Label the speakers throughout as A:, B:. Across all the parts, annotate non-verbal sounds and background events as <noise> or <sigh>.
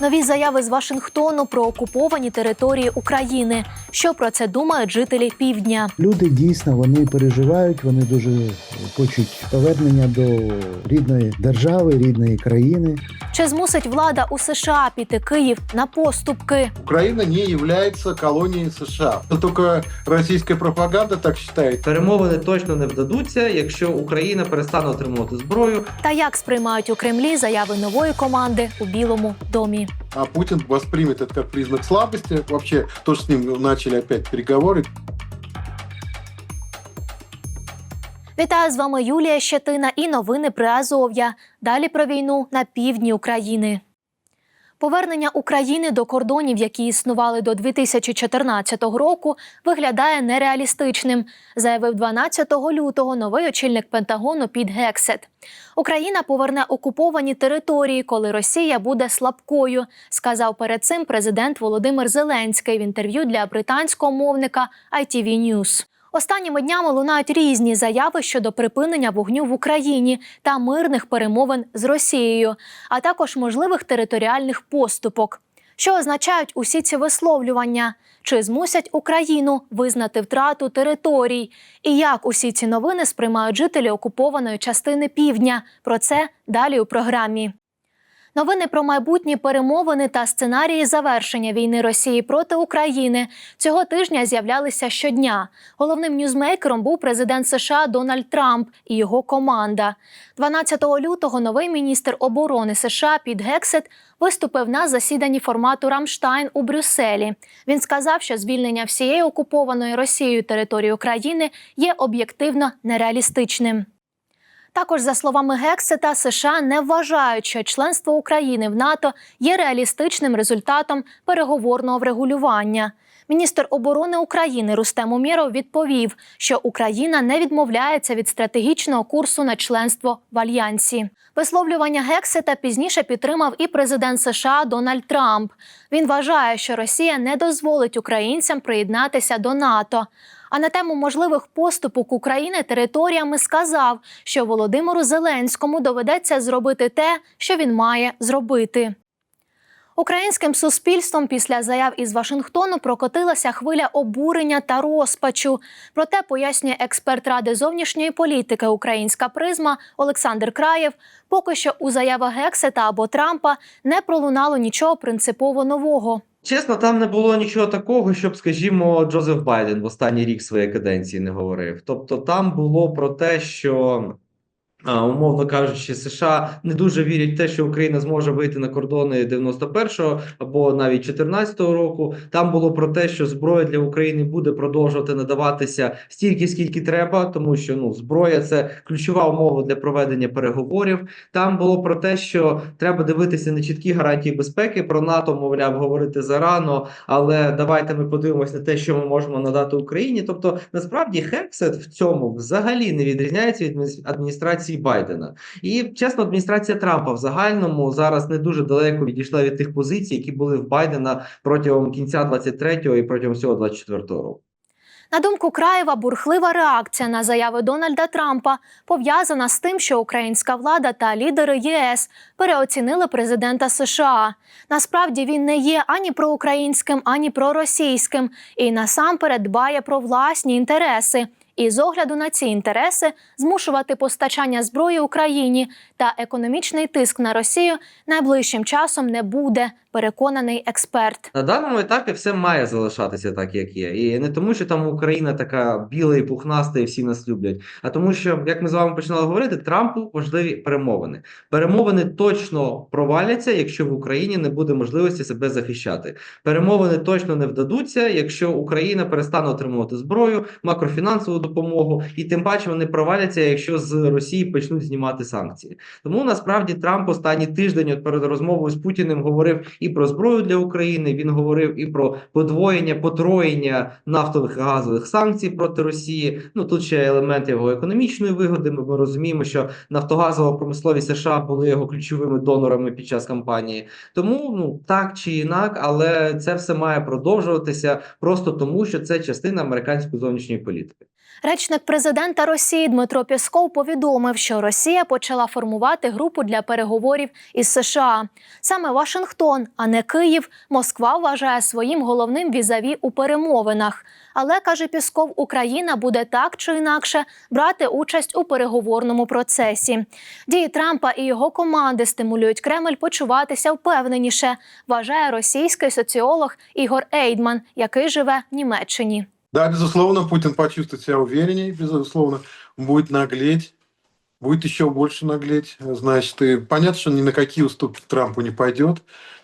A: Нові заяви з Вашингтону про окуповані території України. Що про це думають жителі півдня?
B: Люди дійсно вони переживають, вони дуже хочуть повернення до рідної держави, рідної країни.
A: Чи змусить влада у США піти Київ на поступки?
C: Украина не является колонией США. Это только российская пропаганда так считает.
D: Перемовини точно не вдадуться, якщо Україна перестане отримувати зброю.
A: Та як сприймають у Кремлі заяви нової команди у Білому домі?
C: А Путин воспримет это как признак слабости. Вообще, то, что с ним начали опять переговоры,
A: Вітаю з вами Юлія Щетина і новини при Азов'я. Далі про війну на півдні України. Повернення України до кордонів, які існували до 2014 року, виглядає нереалістичним, заявив 12 лютого новий очільник Пентагону Піт Гексет. Україна поверне окуповані території, коли Росія буде слабкою, сказав перед цим президент Володимир Зеленський в інтерв'ю для британського мовника ITV News. Останніми днями лунають різні заяви щодо припинення вогню в Україні та мирних перемовин з Росією, а також можливих територіальних поступок. Що означають усі ці висловлювання? Чи змусять Україну визнати втрату територій? І як усі ці новини сприймають жителі окупованої частини півдня? Про це далі у програмі. Новини про майбутні перемовини та сценарії завершення війни Росії проти України цього тижня з'являлися щодня. Головним ньюзмейкером був президент США Дональд Трамп і його команда. 12 лютого новий міністр оборони США Піт Гексет виступив на засіданні формату Рамштайн у Брюсселі. Він сказав, що звільнення всієї окупованої Росією території України є об'єктивно нереалістичним. Також, за словами Гексета, США не вважають, що членство України в НАТО є реалістичним результатом переговорного врегулювання. Міністр оборони України Рустем Умєров відповів, що Україна не відмовляється від стратегічного курсу на членство в альянсі. Висловлювання Гексета пізніше підтримав і президент США Дональд Трамп. Він вважає, що Росія не дозволить українцям приєднатися до НАТО. А на тему можливих поступок України територіями сказав, що Володимиру Зеленському доведеться зробити те, що він має зробити. Українським суспільством після заяв із Вашингтону прокотилася хвиля обурення та розпачу. Проте пояснює експерт Ради зовнішньої політики Українська призма Олександр Краєв. Поки що у заявах Гексета або Трампа не пролунало нічого принципово нового.
D: Чесно, там не було нічого такого, щоб, скажімо, Джозеф Байден в останній рік своєї каденції не говорив. Тобто, там було про те, що. Умовно кажучи, США не дуже вірять в те, що Україна зможе вийти на кордони 91-го або навіть 14-го року. Там було про те, що зброя для України буде продовжувати надаватися стільки, скільки треба, тому що ну зброя це ключова умова для проведення переговорів. Там було про те, що треба дивитися на чіткі гарантії безпеки. Про НАТО, мовляв, говорити зарано, але давайте ми подивимося на те, що ми можемо надати Україні. Тобто, насправді, Хексет в цьому взагалі не відрізняється від адміністрації Байдена. І чесно, адміністрація Трампа в загальному зараз не дуже далеко відійшла від тих позицій, які були в Байдена протягом кінця 23-го і протягом всього 24-го року.
A: На думку Краєва, бурхлива реакція на заяви Дональда Трампа пов'язана з тим, що українська влада та лідери ЄС переоцінили президента США. Насправді він не є ані проукраїнським, ані проросійським, і насамперед дбає про власні інтереси. І з огляду на ці інтереси змушувати постачання зброї Україні та економічний тиск на Росію найближчим часом не буде. Переконаний експерт.
D: На даному етапі все має залишатися так, як є, і не тому, що там Україна така біла і пухнаста, і всі нас люблять, а тому, що як ми з вами починали говорити, Трампу важливі перемовини. Перемовини точно проваляться, якщо в Україні не буде можливості себе захищати. Перемовини точно не вдадуться, якщо Україна перестане отримувати зброю, макрофінансову допомогу, і тим паче вони проваляться, якщо з Росії почнуть знімати санкції. Тому насправді Трамп останній тиждень от перед розмовою з Путіним говорив і про зброю для України. Він говорив і про подвоєння, потроєння нафтових і газових санкцій проти Росії. Ну тут ще елемент його економічної вигоди. Ми, ми розуміємо, що нафтогазова промисловість США були його ключовими донорами під час кампанії. Тому ну так чи інак, але це все має продовжуватися просто тому, що це частина американської зовнішньої політики.
A: Речник президента Росії Дмитро Пєсков повідомив, що Росія почала формувати групу для переговорів із США. Саме Вашингтон, а не Київ, Москва вважає своїм головним візаві у перемовинах. Але каже Пісков, Україна буде так чи інакше брати участь у переговорному процесі. Дії Трампа і його команди стимулюють Кремль почуватися впевненіше, вважає російський соціолог Ігор Ейдман, який живе в Німеччині.
C: Да, безусловно, Путин почувствует себя увереннее, безусловно, будет наглеть, будет еще больше наглеть. Значит, и понятно, что ни на какие уступки Трампу не пойдет.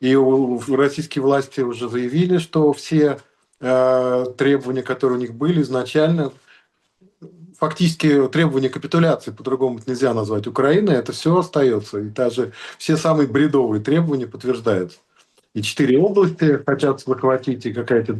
C: И российские власти уже заявили, что все э, требования, которые у них были изначально, фактически требования капитуляции, по-другому нельзя назвать Украины, это все остается. И даже все самые бредовые требования подтверждаются. И четыре области хотят захватить, и какая-то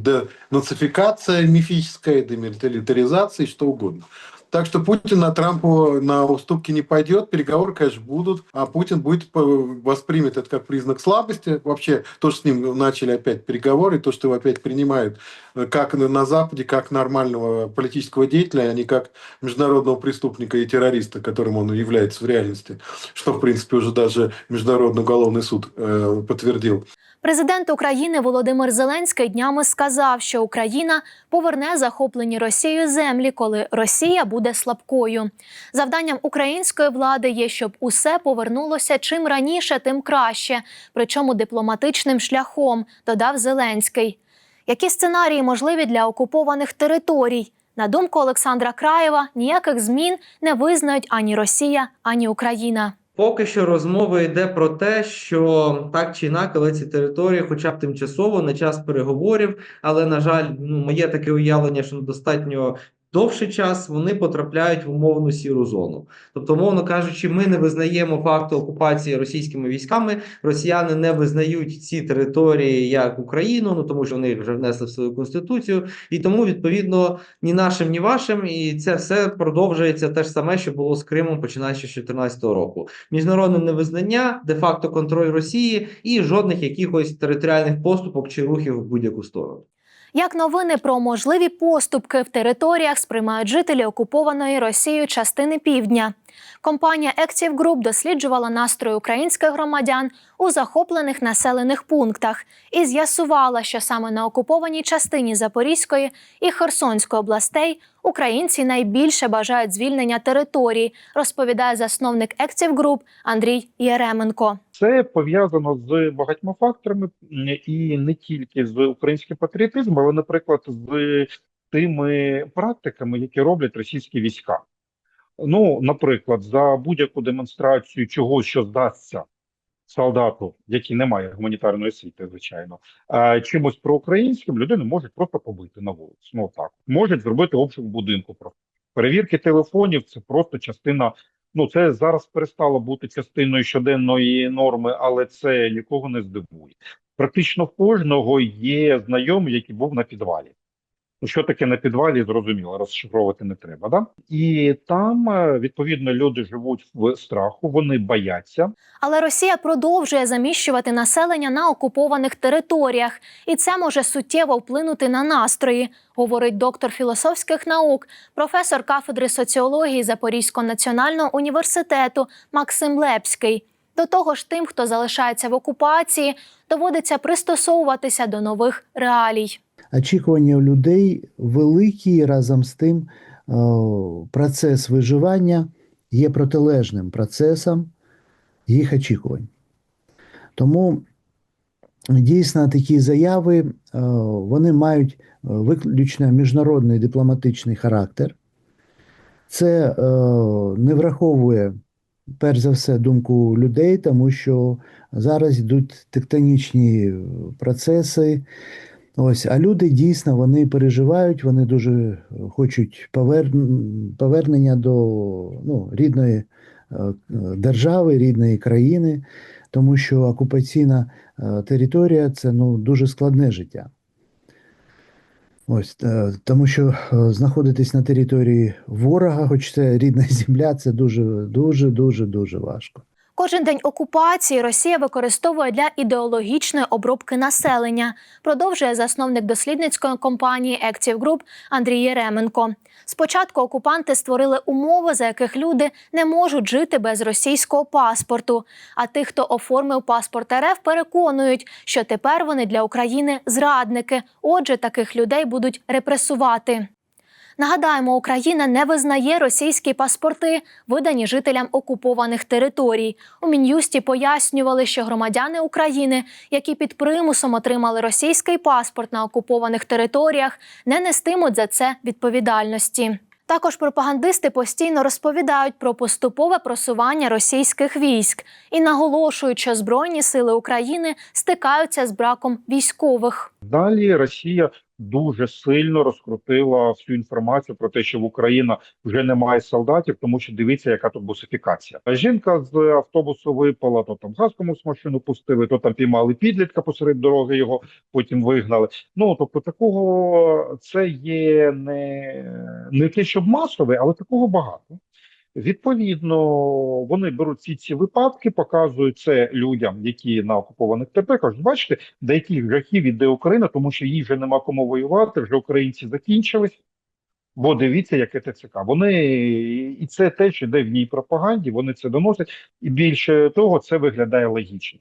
C: денацификация мифическая, демилитаризация, и что угодно. Так что Путин на Трампу на уступки не пойдет, переговоры, конечно, будут, а Путин будет воспримет это как признак слабости. Вообще, то, что с ним начали опять переговоры, то, что его опять принимают э, как на Западе, как нормального политического деятеля, а не как международного преступника и террориста, которым он является в реальности, что, в принципе, уже даже Международный уголовный суд э, подтвердил.
A: Президент України Володимир Зеленський днями сказав, що Україна поверне захоплені Росією землі, коли Росія буде слабкою. Завданням української влади є, щоб усе повернулося чим раніше, тим краще, причому дипломатичним шляхом, додав Зеленський. Які сценарії можливі для окупованих територій? На думку Олександра Краєва, ніяких змін не визнають ані Росія, ані Україна.
D: Поки що розмова йде про те, що так чи інакше, ці території, хоча б тимчасово, на час переговорів, але на жаль, ну моє таке уявлення, що достатньо довший час вони потрапляють в умовну сіру зону. Тобто, умовно кажучи, ми не визнаємо факту окупації російськими військами. Росіяни не визнають ці території як Україну, ну тому що вони їх вже внесли в свою конституцію, і тому відповідно ні нашим, ні вашим, і це все продовжується те ж саме, що було з Кримом, починаючи з 2014 року міжнародне невизнання, де-факто контроль Росії і жодних якихось територіальних поступок чи рухів в будь-яку сторону.
A: Як новини про можливі поступки в територіях сприймають жителі окупованої Росією частини півдня. Компанія Active Group досліджувала настрої українських громадян у захоплених населених пунктах і з'ясувала, що саме на окупованій частині Запорізької і Херсонської областей українці найбільше бажають звільнення територій, розповідає засновник Active Group Андрій Єременко.
E: Це пов'язано з багатьма факторами і не тільки з українським патріотизмом, але, наприклад, з тими практиками, які роблять російські війська. Ну, наприклад, за будь-яку демонстрацію чогось, що здасться солдату, який не має гуманітарної освіти, звичайно, чимось проукраїнським людину можуть просто побити на вулиці. Ну так можуть зробити обшук будинку. Просто перевірки телефонів це просто частина. Ну, це зараз перестало бути частиною щоденної норми, але це нікого не здивує. Практично в кожного є знайомий, який був на підвалі. Ну, що таке на підвалі, зрозуміло, розшифровувати не треба. Да? І там, е, відповідно, люди живуть в страху, вони бояться.
A: Але Росія продовжує заміщувати населення на окупованих територіях, і це може суттєво вплинути на настрої, говорить доктор філософських наук, професор кафедри соціології Запорізького національного університету Максим Лепський. До того ж, тим, хто залишається в окупації, доводиться пристосовуватися до нових реалій.
B: Очікування людей великі, разом з тим е, процес виживання є протилежним процесом їх очікувань. Тому дійсно такі заяви е, вони мають е, виключно міжнародний дипломатичний характер. Це не враховує перш за все думку людей, тому що зараз йдуть тектонічні процеси. Ось, а люди дійсно вони переживають, вони дуже хочуть повер- повернення до ну, рідної е, держави, рідної країни, тому що окупаційна е, територія це ну, дуже складне життя. Ось, е, тому що е, знаходитись на території ворога, хоч це рідна <laughs> земля, це дуже, дуже, дуже, дуже важко.
A: Кожен день окупації Росія використовує для ідеологічної обробки населення, продовжує засновник дослідницької компанії Active Group Андрій Єременко. Спочатку окупанти створили умови, за яких люди не можуть жити без російського паспорту. А тих, хто оформив паспорт РФ, переконують, що тепер вони для України зрадники. Отже, таких людей будуть репресувати. Нагадаємо, Україна не визнає російські паспорти, видані жителям окупованих територій. У мін'юсті пояснювали, що громадяни України, які під примусом отримали російський паспорт на окупованих територіях, не нестимуть за це відповідальності. Також пропагандисти постійно розповідають про поступове просування російських військ і наголошують, що Збройні сили України стикаються з браком військових.
E: Далі Росія дуже сильно розкрутила всю інформацію про те, що в Україні вже немає солдатів, тому що дивіться, яка тут бусифікація. Жінка з автобусу випала, то там газ комусь машину пустили, то там піймали підлітка посеред дороги, його потім вигнали. Ну тобто, такого це є не, не те, щоб масове, але такого багато. Відповідно, вони беруть всі ці випадки, показують це людям, які на окупованих ТП, кажуть, бачите, до яких жахів іде Україна, тому що їй вже нема кому воювати, вже українці закінчились. Бо дивіться, яке ТЦК. Вони і це те, що йде в ній пропаганді, вони це доносять, і більше того, це виглядає логічно.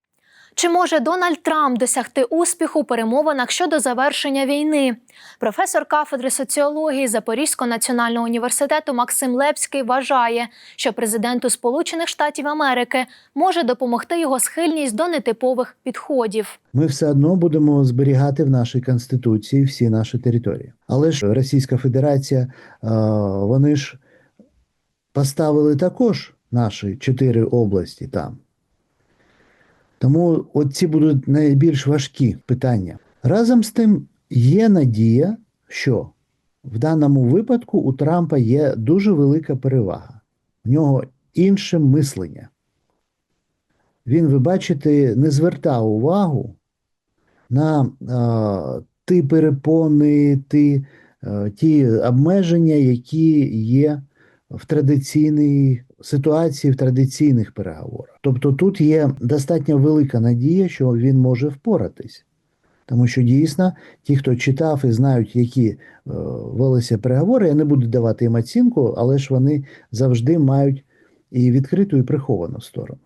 A: Чи може Дональд Трамп досягти успіху у перемовинах щодо завершення війни? Професор кафедри соціології Запорізького національного університету Максим Лепський вважає, що президенту Сполучених Штатів Америки може допомогти його схильність до нетипових підходів.
B: Ми все одно будемо зберігати в нашій конституції всі наші території. Але ж Російська Федерація, вони ж поставили також наші чотири області там. Тому ці будуть найбільш важкі питання. Разом з тим, є надія, що в даному випадку у Трампа є дуже велика перевага. В нього інше мислення. Він, ви бачите, не звертав увагу на е, ті перепони, ті, е, ті обмеження, які є в традиційній ситуації, в традиційних переговорах. Тобто тут є достатньо велика надія, що він може впоратись. Тому що дійсно ті, хто читав і знають, які е, велися переговори, я не буду давати їм оцінку, але ж вони завжди мають і відкриту, і приховану сторону.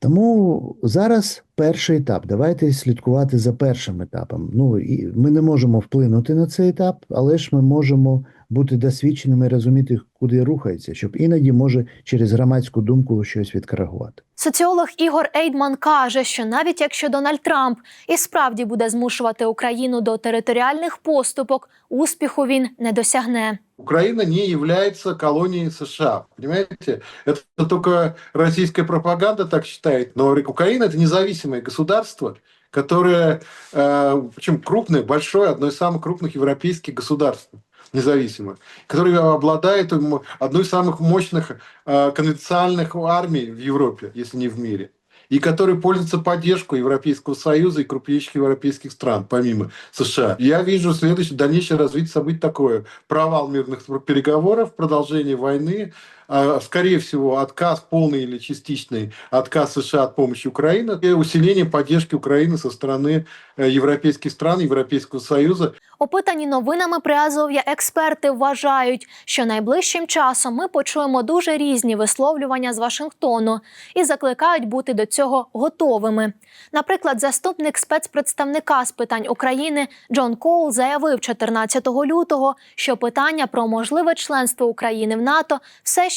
B: Тому зараз перший етап. Давайте слідкувати за першим етапом. Ну і ми не можемо вплинути на цей етап, але ж ми можемо бути досвідченими і розуміти, куди рухається, щоб іноді може через громадську думку щось відкоригувати.
A: Соціолог Ігор Ейдман каже, що навіть якщо Дональд Трамп і справді буде змушувати Україну до територіальних поступок, успіху він не досягне.
C: Украина не является колонией США. Понимаете? Это только российская пропаганда так считает. Но Украина это независимое государство, которое, э, причем крупное, большое, одно из самых крупных европейских государств Независимых, которое обладает одной из самых мощных э, конвенциальных армий в Европе, если не в мире и который пользуется поддержкой Европейского Союза и крупнейших европейских стран, помимо США. Я вижу следующее, дальнейшее развитие событий такое. Провал мирных переговоров, продолжение войны, скорее всего, отказ полный или частичный отказ США от помощи Украине и усиление поддержки Украины со стороны э, европейских стран, Европейского Союза.
A: Опитані новинами Приазов'я експерти вважають, що найближчим часом ми почуємо дуже різні висловлювання з Вашингтону і закликають бути до цього готовими. Наприклад, заступник спецпредставника з питань України Джон Коул заявив 14 лютого, що питання про можливе членство України в НАТО все ще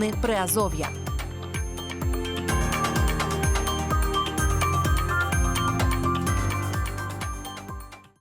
F: Новини Приазов'я.